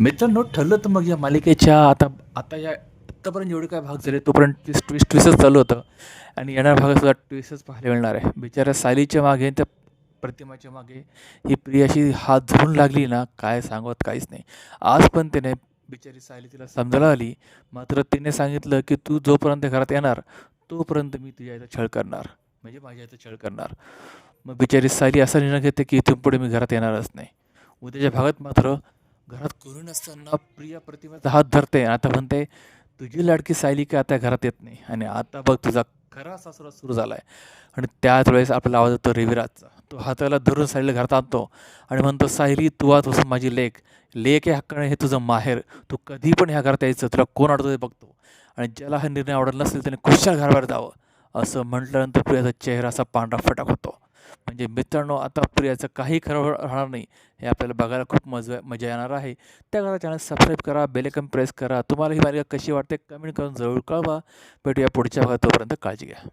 मित्रांनो ठरलं तर मग या मालिकेच्या आता आता या आत्तापर्यंत जेवढे काय भाग झाले तोपर्यंत ट्विस्ट ट्विस्ट ट्विस्टच चालू होतं. आणि येणार भागात सुद्धा ट्विस्टच पाहायला मिळणार आहे. बिचाऱ्या सायलीच्या मागे त्या प्रतिमाच्या मागे ही प्रियाशी हात धरून लागली ना काय सांगत काहीच नाही. आज पण तिने बिचारी सायली तिला समजायला आली. मात्र तिने सांगितलं की तू जोपर्यंत घरात येणार तोपर्यंत मी तुझ्या याचा छळ करणार. म्हणजे माझ्या याचा छळ करणार. मग बिचारी सायली असा निर्णय घेते की इथून पुढे मी घरात येणारच नाही. उद्याच्या भागात मात्र घरात करून नसताना प्रिया प्रतिमेचा हात धरते आता म्हणते तुझी लाडकी सायली काय आता घरात येत नाही आणि आता बघ तुझा खरा सासुरा सुरू झाला आहे आणि त्याच वेळेस आपला आवाज येतो रविराजचा. तो हाताला धरून सायलीला घरात आणतो आणि म्हणतो सायली तू आजपासून माझी लेक लेख हे हक्काने हे तुझं माहेर. तू कधी पण ह्या घरात यायचं. तुला कोण अडवतं ते बघतो. आणि ज्याला हा निर्णय आवडला नसेल त्याने खुशाल घराबाहेर जावं. असं म्हटल्यानंतर प्रियाचा चेहरा असा पांढरा फटाक होतो. म्हणजे मित्रांनो आता प्रियाचं काही खरं राहणार नाही. हे आपल्याला बघायला खूप मजा मजा येणार आहे. त्याकरता चॅनल सबस्क्राईब करा बेलेकन प्रेस करा. तुम्हाला ही मालिका कशी वाटते कमेंट करून जरूर कळवा. भेटूया पुढच्या भागात. तोपर्यंत काळजी घ्या.